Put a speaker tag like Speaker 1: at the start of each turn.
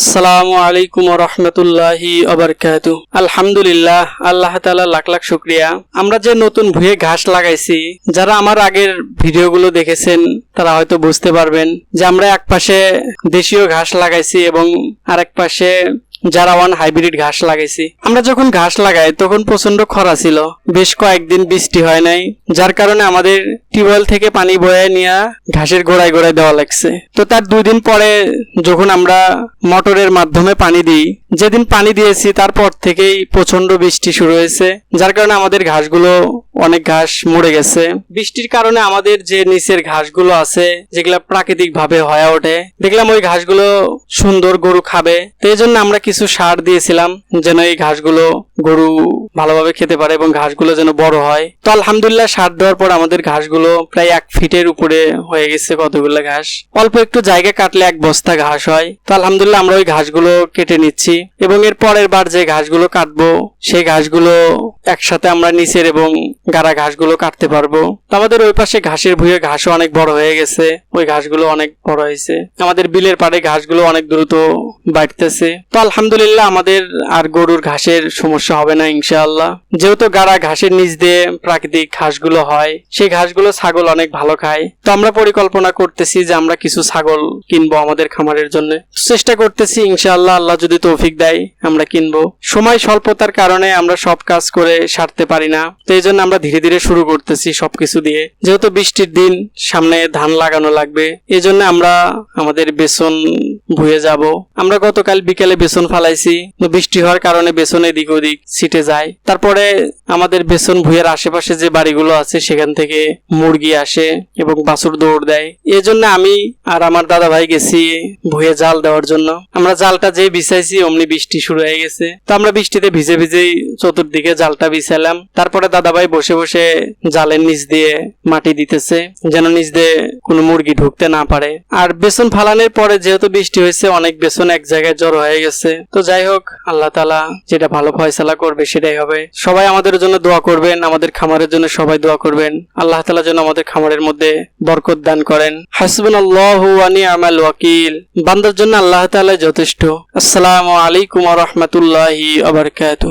Speaker 1: আসসালামু আলাইকুম রহমতুল্লাহি আবরকাতু আলহামদুলিল্লাহ, আল্লাহ তাআলা লাখ লাখ শুক্রিয়া। আমরা যে নতুন ভুয়ে ঘাস লাগাইছি, যারা আমার আগের ভিডিওগুলো দেখেছেন, তারা হয়তো বুঝতে পারবেন যে আমরা এক পাশে দেশীয় ঘাস লাগাইছি এবং আরেক পাশে যারা ওয়ান হাইব্রিড ঘাস লাগাইছি। আমরা যখন ঘাস লাগাই, তখন প্রচণ্ড খরা ছিল। বেশ কয়েকদিন বৃষ্টি হয় নাই, যার কারণে আমাদের টিউবওয়েল থেকে পানি বয়ে নিয়ে ঘাসের গোড়ায় গোড়ায় দেওয়া লাগছে। তো তার দুই দিন পরে যখন আমরা মোটরের মাধ্যমে পানি দিই, যেদিন পানি দিয়েছি তারপর থেকেই প্রচণ্ড বৃষ্টি শুরু হয়েছে, যার কারণে আমাদের ঘাসগুলো, অনেক ঘাস মরে গেছে। বৃষ্টির কারণে আমাদের যে নিচের ঘাসগুলো আছে, যেগুলো প্রাকৃতিক ভাবে হয়ে ওঠে, দেখলাম ওই ঘাসগুলো সুন্দর গরু খাবে। তো এই জন্য আমরা কিছু সার দিয়েছিলাম, যেন এই ঘাসগুলো গরু ভালোভাবে খেতে পারে এবং ঘাসগুলো যেন বড় হয়। তো আলহামদুলিল্লাহ সার দেওয়ার পর আমাদের ঘাসগুলো প্রায় এক ফিটের উপরে হয়ে গেছে কতগুলো ঘাস। অল্প একটু জায়গা কাটলে এক বস্তা ঘাস হয়। তো আলহামদুলিল্লাহ আমরা ওই ঘাসগুলো কেটে নিচ্ছি এবং এর পরের বার যে ঘাসগুলো কাটবো, সেই ঘাসগুলো একসাথে আমরা নিচের এবং গাড়া ঘাসগুলো কাটতে পারব। আমাদের ওই পাশে ঘাসের ভুঁয়ে ঘাসও অনেক বড় হয়ে গেছে। ওই ঘাসগুলো অনেক বড় হয়েছে। আমাদের বিলের পাড়ে ঘাসগুলো অনেক দ্রুত বাড়তেছে। তো আলহামদুলিল্লাহ আমাদের আর গরুর ঘাসের সমস্যা হবে না ইনশাআল্লাহ। যেহেতু গাড়া ঘাসের নিচ দিয়ে প্রাকৃতিক ঘাসগুলো হয়, সেই ঘাসগুলো ছাগল অনেক ভালো খায়। তো আমরা পরিকল্পনা করতেছি যে আমরা কিছু ছাগল কিনবো আমাদের খামারের জন্য। চেষ্টা করতেছি, ইনশাআল্লাহ আল্লাহ যদি তৌফিক দেয়, আমরা কিনবো। সময় স্বল্পতার কারণে আমরা সব কাজ করে সারতে পারি না। তো এই জন্য আমরা ধীরে ধীরে শুরু করতেছি সবকিছু দিয়ে। যেহেতু বৃষ্টির দিন, সামনে ধান লাগানো লাগবে। এই জন্য আমরা আমাদের বেসন ভুয়ে যাব। আমরা গতকাল বিকেলে বেসন ফালাইছি। তো বৃষ্টি হওয়ার কারণে বেসন এদিক ওদিক ছিটে যায়। তারপরে আমাদের বেসন ভুঁয়ের আশেপাশে যে বাড়িগুলো আছে, সেখান থেকে মুরগি আসে এবং বাছুর দৌড় দেয়। এই জন্য আমি আর আমার দাদা ভাই গেছি ভুয়ে জাল দেওয়ার জন্য। আমরা জালটা যে বিছাইছি, অমনি বৃষ্টি শুরু হয়ে গেছে। তো আমরা বৃষ্টিতে ভিজে ভিজেই চতুর্দিকে জালটা বিছালাম তারপরে দাদা ভাই বসে বসে জালের নিচ দিয়ে মাটি দিতেছে, যেন নিচ দিয়ে কোনো মুরগি ঢুকতে না পারে। আর বেসন ফালানোর পরে যেহেতু বৃষ্টি হয়েছে, অনেক বেসন এক জায়গায় জড়ো হয়ে গেছে। তো যাই হোক, আল্লাহ তালা যেটা ভালো ফয়সালা করবে, সেটাই হবে। সবাই আমাদের জন্য দোয়া করবেন, আমাদের খামারের জন্য সবাই দোয়া করবেন। আল্লাহ তালা যেন আমাদের খামারের মধ্যে বরকত দান করেন। হাসবেন আল্লাহ আমাল ওয়াকিল। বান্দার জন্য আল্লাহ তালা যথেষ্ট। আসসালাম আলাইকুম রহমতুল্লাহি আবরকাত